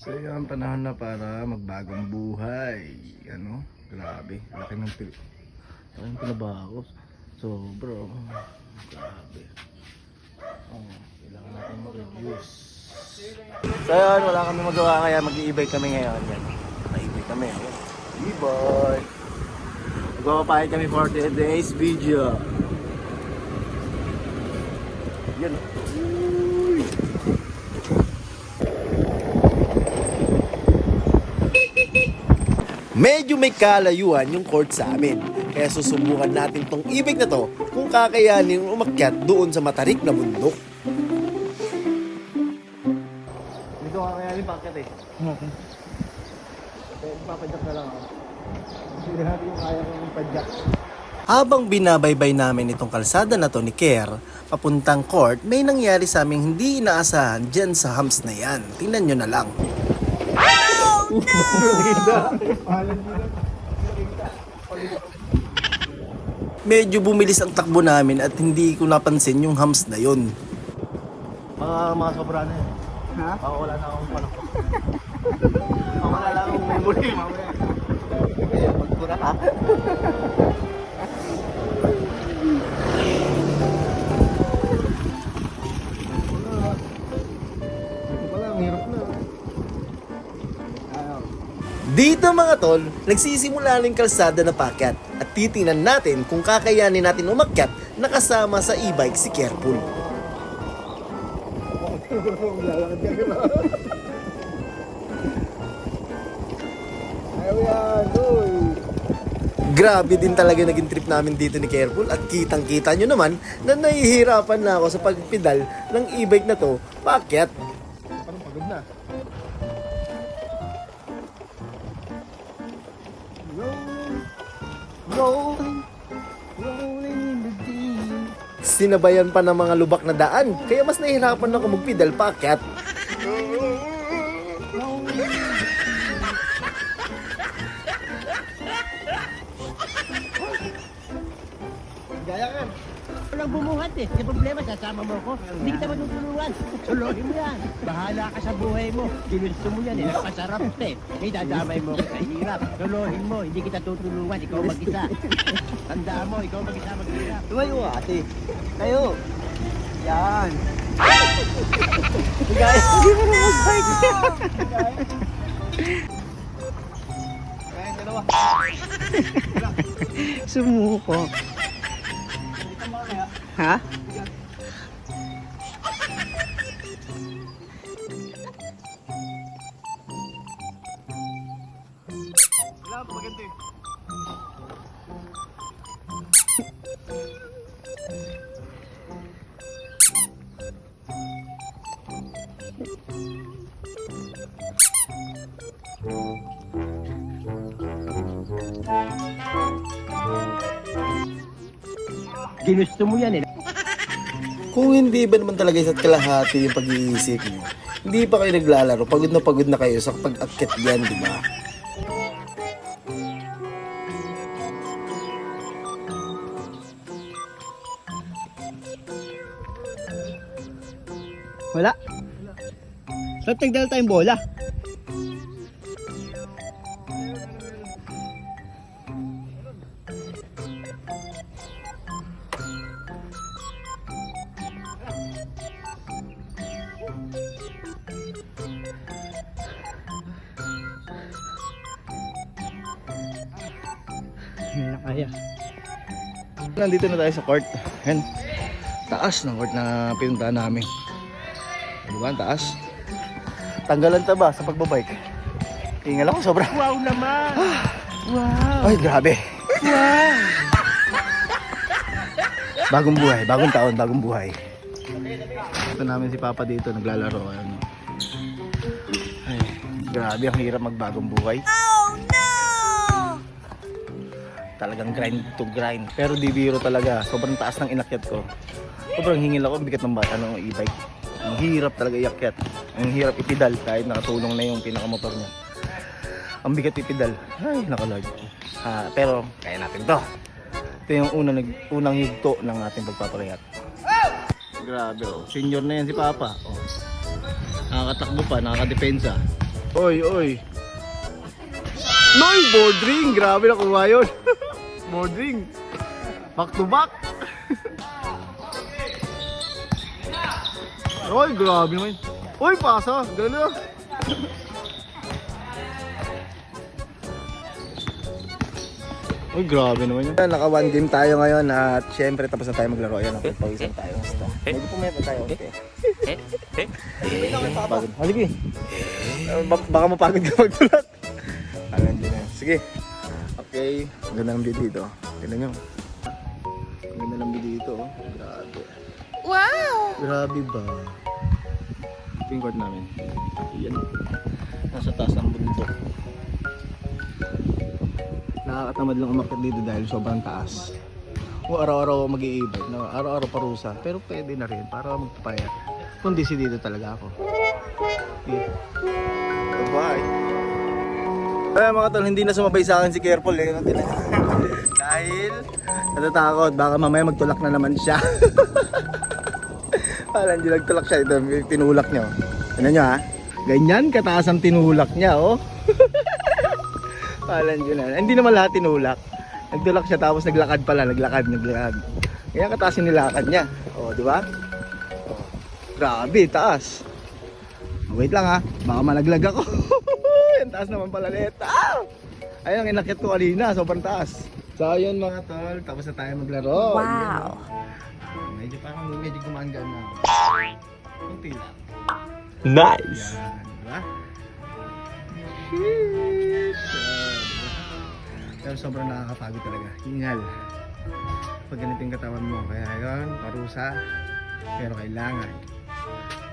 So yun, panahon na para magbagong buhay. Ano? Grabe. Laki ng pil... Laki ng pinabago. So bro, grabe. Oh, kailangan natin mag-reduce. So yun, wala kami magawa kaya mag-i-e-bike kami ngayon. Mag-i-bike kami. E-bike. Magpapapahid kami for today's video. Yan. Medyo may kalayuan yung court sa amin. Kaya susubukan natin tong ibig na to kung kakayanin umakyat doon sa matarik na bundok. Dito kakayanin pakyat eh. Okay. Kaya ipapadyak na lang ako. Hindi natin yung kaya kong padyak. Habang binabaybay namin itong kalsada na to ni Kerr, papuntang court, may nangyari sa aming hindi inaasahan dyan sa hams na yan. Tingnan nyo na lang. Medyo bumilis ang takbo namin at hindi ko napansin yung hams na yon. Mga, mga sobra na yan. Ha? Baka wala na akong panahon. Baka wala lang akong memory mamaya. Magpura ka. Dito mga tol, nagsisimula na yung kalsada na pakyat at titingnan natin kung kakayanin natin umakyat na kasama sa e-bike si Careful. Grabe din talaga naging trip namin dito ni Careful at kitang kita nyo naman na nahihirapan na ako sa pagpedal ng e-bike na to pakyat. Parang pagod na. Rolling, rolling in the deep. Sinabayan pa ng mga lubak na daan kaya mas nahihirapan ako magpedal pakyat. Gaya ka. Walang bumuhat eh. Yung problema, sasama mo ko. Hindi kita matutulungan. Suluhin mo yan. Bahala ka sa buhay mo. Ginusto mo yan eh. Nagpasarap eh. May dadamay mo sa hirap. Suluhin mo. Hindi kita tutulungan. Ikaw mag-isa. Tandaan mo, ikaw mag-isa mag-hirap. Tumayo ate. Tayo. Yan. Kaya dalawa. Sumuko. Ha? Wala pa maganda eh. Ginusto mo yan eh. Kung hindi ba naman talaga isa't kalahati yung pag-iisip nyo, hindi pa kayo naglalaro, pagod na pagod na kayo sa pag-akit yan, di ba? Wala. Saan nagdala tayong bola? Hindi na kaya. Nandito na tayo sa court. Yan. Taas ng court na pinuntahan namin. Di ba? Ang taas. Tanggalan ta ba sa pagbabike? Tingal ako sobra. Wow naman! wow! Ay, grabe. Wow! Bagong buhay, bagong taon, bagong buhay. Ito namin si Papa dito, naglalaro. Ano. Ay, grabe, ang hirap magbagong buhay. Talagang grind to grind. Pero di biro talaga. Sobrang taas ng inakyat ko. Sobrang hingil ako, bigat ng ba- ano, e-bike. Ang hirap talaga iakyat. Ang hirap ipidal kahit nakatulong na yung pinakamotor niya. Ang bigat ipidal. Ay, nakalog. Ah, pero kaya natin to. Ito yung unang, unang yugto ng ating pagpapakayat. Grabe oh. Senior na yan si Papa. Oh. Nakakatakbo pa, nakakadepensa. Oy, oy. Noy, board ring. Grabe nakuha yun. board ring. Back to back. Oy, grabe naman. Oy, pasa. Gala. Uy, grabe naman yun. Naka one game tayo ngayon at syempre tapos na tayo maglaro. Ayan, okay, pawisan tayo. Basta. Medyo pumayat tayo. Okay. Pagod. Haligi. Uh, ba- baka mapagod ka na. Sige. Okay. Ang ganda ng video dito. Tignan nyo. Ang ganda ng video dito. oh. Grabe. Wow! Grabe ba? Ito yung court namin. Yan. Nasa taas ng bundok. Nakakatamad lang umakyat dito dahil sobrang taas. Kung araw-araw ako mag-i-ibig, no? araw-araw parusa. Pero pwede na rin para magpapayat. Kung dito talaga ako. Yeah. Bye-bye. Ay mga tol, hindi na sumabay sa akin si Careful eh. Ano Dahil natatakot, baka mamaya magtulak na naman siya. Parang hindi nagtulak siya. Ito, tinulak niya. oh. Tignan nyo ha. Ganyan kataas ang tinulak niya oh. Parang yun na. Hindi naman lahat tinulak. Nagtulak siya tapos naglakad pala. Naglakad, naglakad. Kaya kataas yung nilakad niya. O, di ba? O, grabe, taas. Wait lang ha. Baka malaglag ako. Yan taas naman pala net. Ah! Ayun ang inakit ko kanina. Sobrang taas. So ayun mga tol. Tapos na tayo maglaro. Wow. Medyo parang medyo gumaan-gaan na. Kunti lang. Nice! Yan, di ba? Sheesh! Pero sobrang nakakapagod talaga. Hingal. Pag ganito yung katawan mo. Kaya yun, parusa. Pero kailangan.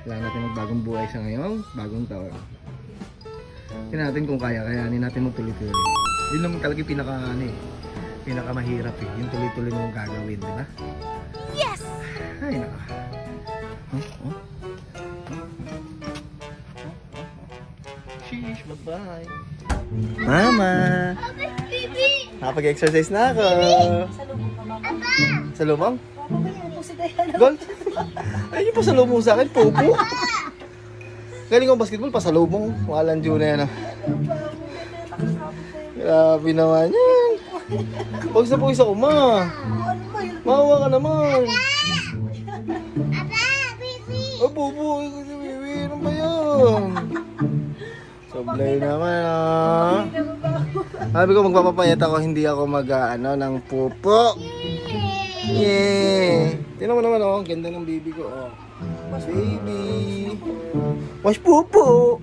Kailangan natin magbagong buhay sa ngayong bagong taon. Tingnan natin kung kaya. Kayanin natin magtuloy-tuloy. Yun naman talaga yung pinaka, ano eh, pinaka mahirap eh. Yung tuloy-tuloy mong gagawin, di ba? Yes! Ay, naka. Huh? Huh? Sheesh, bye-bye. Mama! Nakapag-exercise na ako. Sa lubong? Gold? Ay, yung pasalubong sa akin, popo. Galing ko basketball, pasalubong. Walang Diyo na yan. ah. Grabe naman yan. Huwag sa pawis ako, ma. Mawa ka naman. Oh, bubo. Ikaw si Wiwi. Ano ba yan? Sablay naman, ah. Sabi ko magpapapayat ako, hindi ako mag, ah, ano, ng pupo. Yeah. Tingnan mo naman, oh. Ang ganda ng baby ko, oh. Baby. Wash pupo.